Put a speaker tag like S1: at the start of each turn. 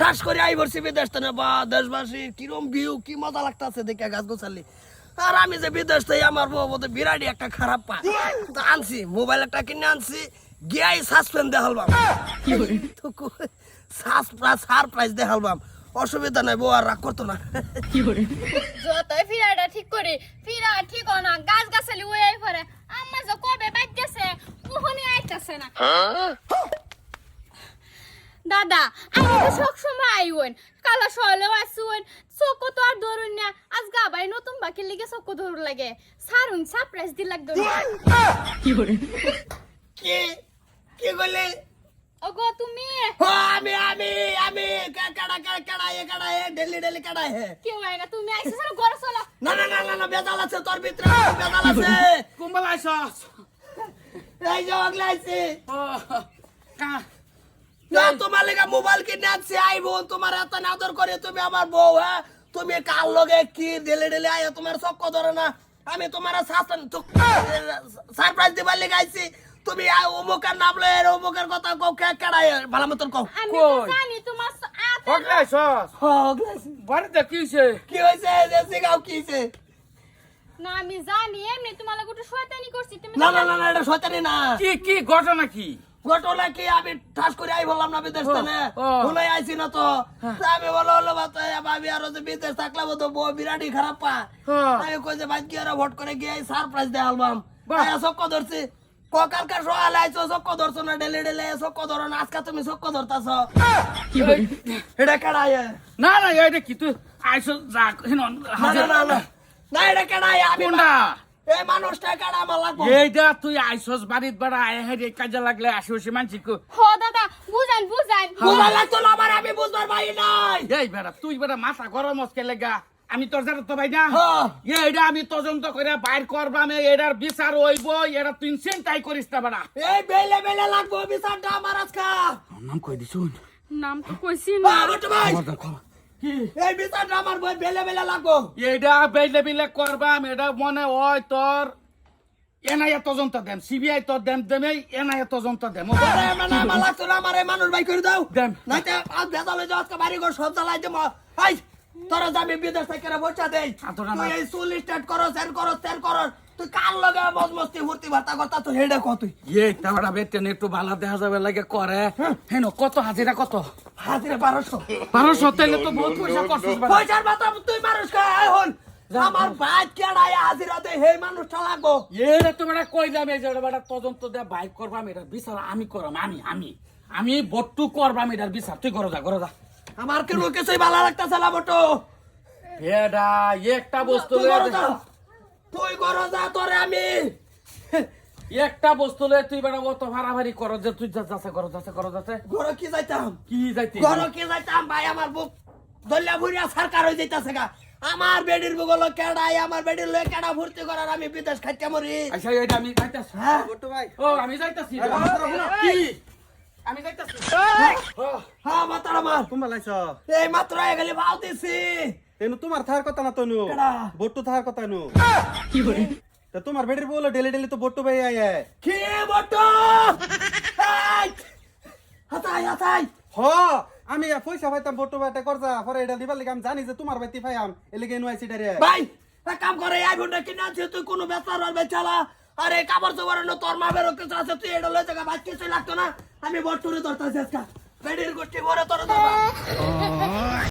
S1: টাস করে আই বলছি বিদেশ থেকে। বা দেশবাসী কিরম ভিউ কি মজা লাগতাছে দেখে গাছ গোছালি আর আমি যে বিদেশ থেকে আমার বউ বোধ বিরাটি একটা খারাপ পা। তো আনছি মোবাইল একটা কিনে আনছি গিয়াই সাসপেন্ড দেখালবাম। তো সারপ্রাইজ দেখালবাম। অসুবিধা নাই বউ আর রাগ করতো না।
S2: যতই ফিরাটা ঠিক করি ফিরা ঠিক হয় না গাছ গাছালি ওই পরে আম্মা যে কবে বাইতেছে ওখানে আইতাছে না। দাদা আমি তো সব সময় আইওন কালা সহলেও আসুন চোখো তো আর ধরুন না। আজ গাবাই নতুন বাকি লিগে চোখো ধরুন লাগে। সারুন সারপ্রাইজ দি লাগতো
S1: কি কি? করলে
S2: ওগো তুমি?
S1: ও আমি আমি আমি। কা- কাড়া কাড়া কাড়া এ কাড়া এ ডেলি ডেলি কাড়া হে?
S2: কেউ হয় না তুমি আইসো চলো ঘরে চলো।
S1: না না না না না বেজাল আছে তোর ভিতরে বেজাল আছে।
S3: কুম্বল আইসস
S1: এই যে ওগলা
S3: ও কা
S1: না তোমার লেগে মোবাইল কিনে আনছি আই বোন তোমার এত নাদর করে তুমি আমার বউ হ্যাঁ? তুমি কাল লগে কি ডেলি ডেলি আয় তোমার চক্ক ধরে না? আমি তোমার শাসন সারপ্রাইজ দিবার লেগে আইছি। তুমি অমুকের নাম লয়ে এর অমুকের কথা কও কে কেডাই ভালো মতন কও।
S2: আমি? জানি তোমার স- আত
S3: ওগলে আইসস
S1: ওগলা আছে।
S3: বাড়ি দেখিছে
S1: কি হয়েছে যে সিগাও কি হয়েছে
S2: না আমি জানি এমনি তোমার লাগে একটু শয়তানি করছি তুমি
S1: না না না এটা সত্যানি না।
S3: কি কি ঘটনা কি?
S1: ঘটনা কি আমি ঠাস করে আই বললাম না বিদেশ থেকে? ভুলে আইছি না তো। আমি বলো হলো আমি আরও যে বিদেশ থাকলাম তো বউ বিরাটি খারাপ পা।
S3: হ্যাঁ।
S1: আমি কই যে কি আর ভোট করে গিয়ে সারপ্রাইজ দে অ্যালবাম
S3: বাহ।
S1: আয়া চক্ক ধরছি। ককালকার সকাল আইছো চক্ক ধরছো না? ডেলি ডেলি চক্ক ধরো না? আজকে তুমি চক্ক ধরতাছ। এটা কেডাই
S3: না না এটা কি? তুই আইসস যা
S1: না না না না। না এটা কেডাই আমি
S3: কোনটা?
S1: এই মানুষটা কেডা আমার লাগবো?
S3: এইটা তুই আইসস বাড়িত বাড়া আয় হেরে কাজে লাগলে আসি আসি মানছি কো
S2: হো দাদা বুঝান বুঝান।
S1: বুঝা লাগতো না আমার আমি বুঝবার পারি নাই।
S3: এই বেড়া তুই বেড়া মাথা গরম হচ্ছে লেগা আমি তোর জানো তো ভাই না?
S1: হ্যাঁ।
S3: এইটা আমি তদন্ত করে বাইর করবাম এটার বিচার হইব এটা তুই চিন্তাই করিস না বেড়া।
S1: এই বেলে বেলে লাগবো বিচারটা আমার আজকা।
S3: নাম কই দিছুন?
S2: নাম তো কইছি
S1: ভাই।
S3: কি
S1: এই বিচারটা আমার বই বেলে বেলে লাগবো।
S3: এইটা বেলে বেলে করবাম এটা মনে হয় তোর এনআইএ তদন্ত দেম সিবিআই তোর দেম দেমে এনআইএ তদন্ত দেম
S1: আরে মানে লাগতো না আমার মানুষ ভাই করে দাও।
S3: দেন।
S1: নাইতে আজ ভেজালে যাও আজকে বাড়ি ঘর সব জ্বালাই দেবো। এই তোরা যাবি বিদেশ থেকে বসা দেই।
S3: আতরা
S1: তুই এই চুল স্টার্ট করো স্যার করো স্যার করো। তুই কার লগে মজ মস্তি ফুর্তি ভাতা করতা তো হেডে কত তুই?
S3: এই বেটেন একটু ভালো দেখা যাবে লাগে করে। হেন কত? হাজিরা কত?
S1: হাজিরে বারোশো।
S3: বারোশো তেলে তো বহুত পয়সা করছিস
S1: পয়সার তুই মানুষ খায় হন। আমার ভাই কেডাই হাজিরা দে হে মানুষটা লাগবো
S3: এটা তো বেটা এই যে বেটা তদন্ত দিয়ে বাইক করবাম এটার বিচার আমি করবাম আমি আমি। আমি বট্টু করবাম এটার বিচার। তুই করো যা করো যা।
S1: আমার কেন কিছুই ভালো লাগতেছে না বটো?
S3: বেডা একটা বস্তু
S1: তুই করো যা তোরে আমি।
S3: একটা বস্তু লয়ে তুই বেটা অত ভাড়াভাড়ি করো যে তুই যা যাচ্ছে করো যাচ্ছে করো যাচ্ছে
S1: ঘরে কি যাইতাম?
S3: কি যাইতে?
S1: ঘরে কি যাইতাম? ভাই আমার বুক দল্লা ভুরিয়া সরকার হয়ে যাইতাছে গা। আমার বেডির বুগল কেডাই আমার বেডির লয়ে কেডা ভর্তি করার আমি বিদেশ খাইতে মরি?
S3: আচ্ছা এটা আমি যাইতাছি
S1: হ্যাঁ।
S3: ও আমি যাইতাছি। কি? আমি যাইতাছি।
S1: হ্যাঁ। মাতার আমার।
S4: কুম্বা লাইছ।
S1: এই মাত্র হয়ে গেলে ভাও দিছি।
S4: তেনু তোমার থার কথা না তনু? বট্টু থার কথা নু। তা তোমার বেটির বলো ডেলি ডেলি তো বট্টু ভাই আয়
S1: কি বটো হাতাই হাতাই।
S4: হ আমি পয়সা পাইতাম বট্টু ভাইটা করছা পরে এটা দিবার লিগে আমি জানি যে তোমার বাইতি পাইয়াম এলিগে এনু আইছি ডারে
S1: ভাই কাম করে এই ফোনটা কিনে আনছি তুই কোনো বেচার আর বেচালা আরে কাপড় চোপড় না তোর মা বেরো কিছু আছে তুই এটা লয়ে জায়গা ভাই কিছু লাগতো না। আমি বট্টুরে ধরতেছি আজকা। বেডির গোষ্ঠী ভরে তো